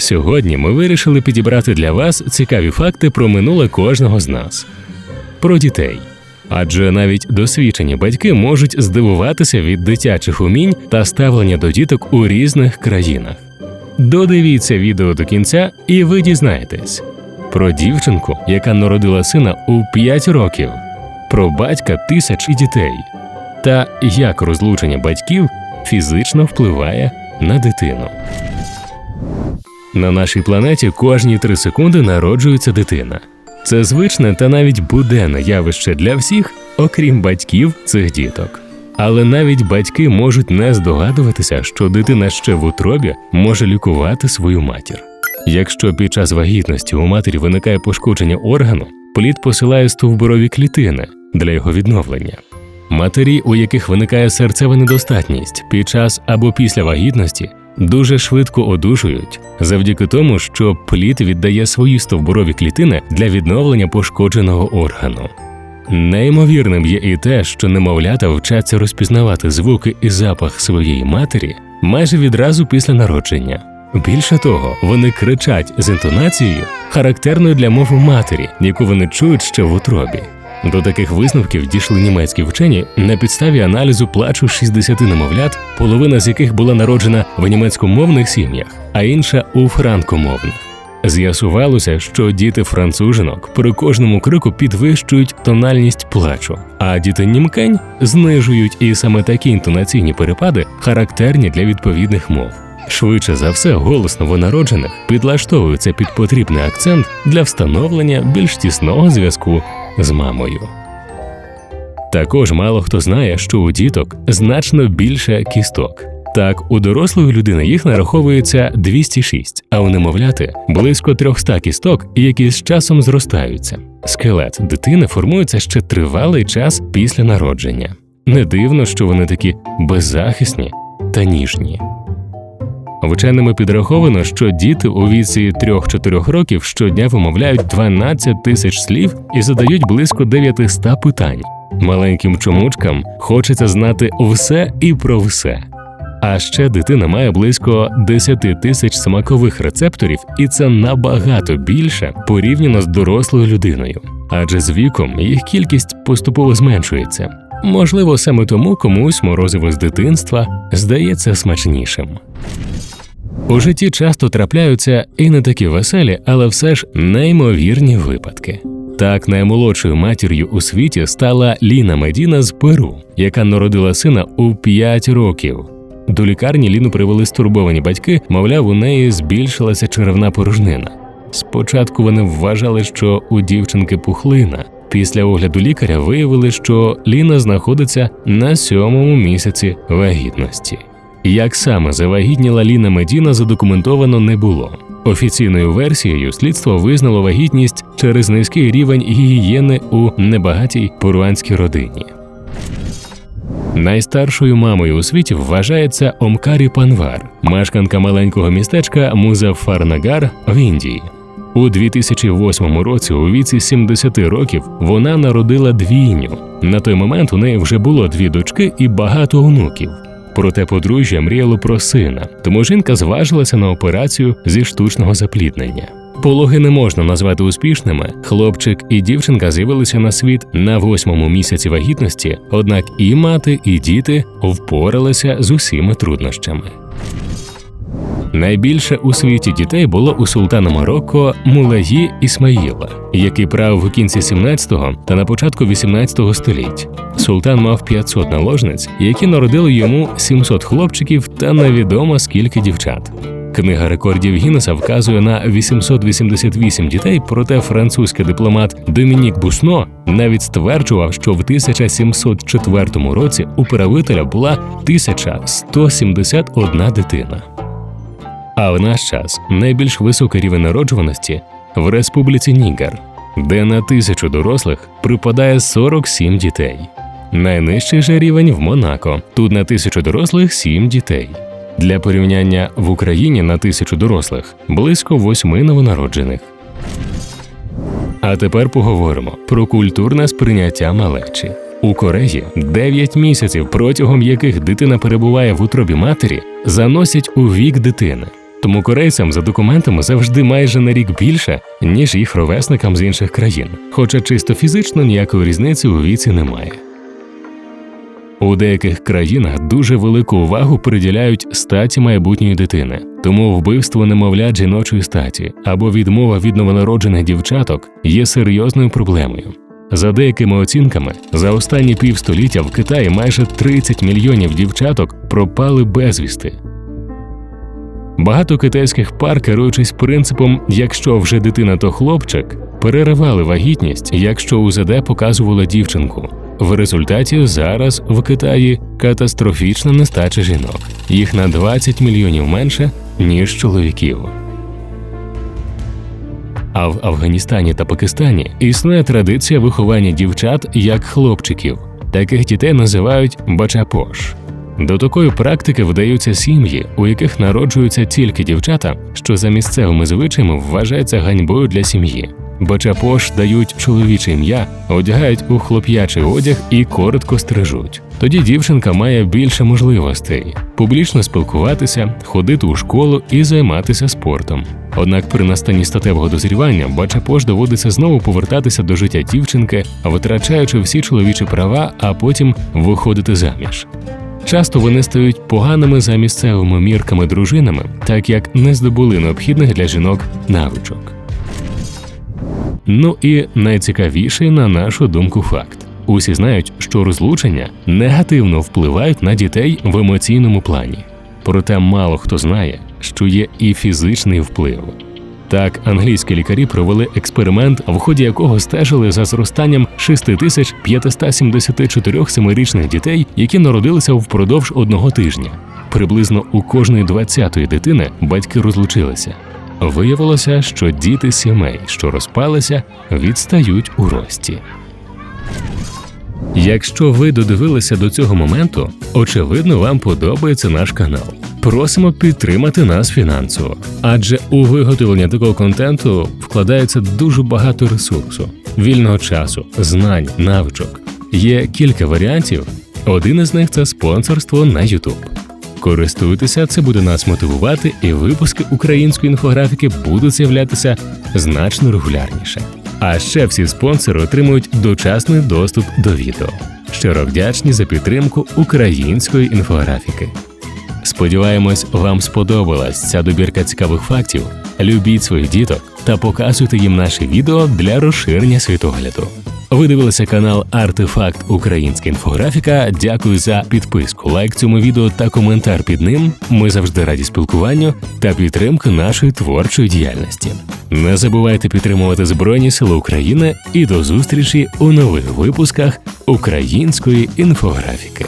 Сьогодні ми вирішили підібрати для вас цікаві факти про минуле кожного з нас, про дітей. Адже навіть досвідчені батьки можуть здивуватися від дитячих умінь та ставлення до діток у різних країнах. Додивіться відео до кінця, і ви дізнаєтесь про дівчинку, яка народила сина у 5 років, про батька тисячі дітей, та як розлучення батьків фізично впливає на дитину. На нашій планеті кожні три секунди народжується дитина. Це звичне та навіть буденне явище для всіх, окрім батьків цих діток. Але навіть батьки можуть не здогадуватися, що дитина ще в утробі може лікувати свою матір. Якщо під час вагітності у матері виникає пошкодження органу, плід посилає стовбурові клітини для його відновлення. Матері, у яких виникає серцева недостатність під час або після вагітності, дуже швидко одужують завдяки тому, що плід віддає свої стовбурові клітини для відновлення пошкодженого органу. Неймовірним є і те, що немовлята вчаться розпізнавати звуки і запах своєї матері майже відразу після народження. Більше того, вони кричать з інтонацією, характерною для мови матері, яку вони чують ще в утробі. До таких висновків дійшли німецькі вчені на підставі аналізу плачу 60 немовлят, половина з яких була народжена в німецькомовних сім'ях, а інша у франкомовних. З'ясувалося, що діти францужинок при кожному крику підвищують тональність плачу, а діти німкень знижують, і саме такі інтонаційні перепади характерні для відповідних мов. Швидше за все, голос новонароджених підлаштовується під потрібний акцент для встановлення більш тісного зв'язку з мамою. Також мало хто знає, що у діток значно більше кісток. Так, у дорослої людини їх нараховується 206, а у немовляти близько 300 кісток, які з часом зростаються. Скелет дитини формується ще тривалий час після народження. Не дивно, що вони такі беззахисні та ніжні. Вченими підраховано, що діти у віці 3-4 років щодня вимовляють 12 тисяч слів і задають близько 900 питань. Маленьким чомучкам хочеться знати все і про все. А ще дитина має близько 10 тисяч смакових рецепторів, і це набагато більше порівняно з дорослою людиною. Адже з віком їх кількість поступово зменшується. Можливо, саме тому комусь морозиво з дитинства здається смачнішим. У житті часто трапляються і не такі веселі, але все ж неймовірні випадки. Так, наймолодшою матір'ю у світі стала Ліна Медіна з Перу, яка народила сина у 5 років. До лікарні Ліну привели стурбовані батьки, мовляв, у неї збільшилася черевна порожнина. Спочатку вони вважали, що у дівчинки пухлина. Після огляду лікаря виявили, що Ліна знаходиться на сьомому місяці вагітності. Як саме завагітніла Ліна Медіна задокументовано не було. Офіційною версією слідство визнало вагітність через низький рівень гігієни у небагатій перуанській родині. Найстаршою мамою у світі вважається Омкарі Панвар, мешканка маленького містечка Музафарнагар в Індії. У 2008 році, у віці 70 років, вона народила двійню. На той момент у неї вже було дві дочки і багато онуків. Проте подружжя мріяло про сина, тому жінка зважилася на операцію зі штучного запліднення. Пологи не можна назвати успішними. Хлопчик і дівчинка з'явилися на світ на восьмому місяці вагітності, однак і мати, і діти впоралися з усіма труднощами. Найбільше у світі дітей було у султана Марокко Мулаї Ісмаїла, який правив у кінці 17-го та на початку 18-го століть. Султан мав 500 наложниць, які народили йому 700 хлопчиків та невідомо скільки дівчат. Книга рекордів Гіннеса вказує на 888 дітей, проте французький дипломат Домінік Бусно навіть стверджував, що в 1704 році у правителя була 1171 дитина. А в наш час найбільш високий рівень народжуваності в Республіці Нігер, де на тисячу дорослих припадає 47 дітей. Найнижчий же рівень в Монако. Тут на тисячу дорослих 7 дітей. Для порівняння в Україні на тисячу дорослих близько восьми новонароджених. А тепер поговоримо про культурне сприйняття малечі. У Кореї 9 місяців, протягом яких дитина перебуває в утробі матері, заносять у вік дитини. Тому корейцям за документами завжди майже на рік більше, ніж їх ровесникам з інших країн, хоча чисто фізично ніякої різниці у віці немає. У деяких країнах дуже велику увагу приділяють статі майбутньої дитини, тому вбивство немовлят жіночої статі або відмова від новонароджених дівчаток є серйозною проблемою. За деякими оцінками, за останні півстоліття в Китаї майже 30 мільйонів дівчаток пропали безвісти. Багато китайських пар, керуючись принципом якщо вже дитина, то хлопчик, переривали вагітність, якщо УЗД показувала дівчинку. В результаті зараз в Китаї катастрофічна нестача жінок. Їх на 20 мільйонів менше, ніж чоловіків. А в Афганістані та Пакистані існує традиція виховання дівчат як хлопчиків. Таких дітей називають бачапош. До такої практики вдаються сім'ї, у яких народжуються тільки дівчата, що за місцевими звичаями вважається ганьбою для сім'ї. Бачапош дають чоловіче ім'я, одягають у хлоп'ячий одяг і коротко стрижуть. Тоді дівчинка має більше можливостей публічно спілкуватися, ходити у школу і займатися спортом. Однак при настанні статевого дозрівання бачапош доводиться знову повертатися до життя дівчинки, витрачаючи всі чоловічі права, а потім виходити заміж. Часто вони стають поганими за місцевими мірками дружинами, так як не здобули необхідних для жінок навичок. Ну і найцікавіший на нашу думку факт: усі знають, що розлучення негативно впливають на дітей в емоційному плані. Проте мало хто знає, що є і фізичний вплив. Так, англійські лікарі провели експеримент, в ході якого стежили за зростанням 6574 семирічних дітей, які народилися впродовж одного тижня. Приблизно у кожної 20-ї дитини батьки розлучилися. Виявилося, що діти сімей, що розпалися, відстають у рості. Якщо ви додивилися до цього моменту, очевидно, вам подобається наш канал. Просимо підтримати нас фінансово, адже у виготовлення такого контенту вкладається дуже багато ресурсу, вільного часу, знань, навичок. Є кілька варіантів. Один із них це спонсорство на YouTube. Користуйтеся, це буде нас мотивувати, і випуски української інфографіки будуть з'являтися значно регулярніше. А ще всі спонсори отримують дочасний доступ до відео. Щиро вдячні за підтримку української інфографіки. Сподіваємось, вам сподобалась ця добірка цікавих фактів. Любіть своїх діток та показуйте їм наші відео для розширення світогляду. Ви дивилися канал Артефакт Українська інфографіка. Дякую за підписку, лайк цьому відео та коментар під ним. Ми завжди раді спілкуванню та підтримки нашої творчої діяльності. Не забувайте підтримувати Збройні Сили України і до зустрічі у нових випусках української інфографіки.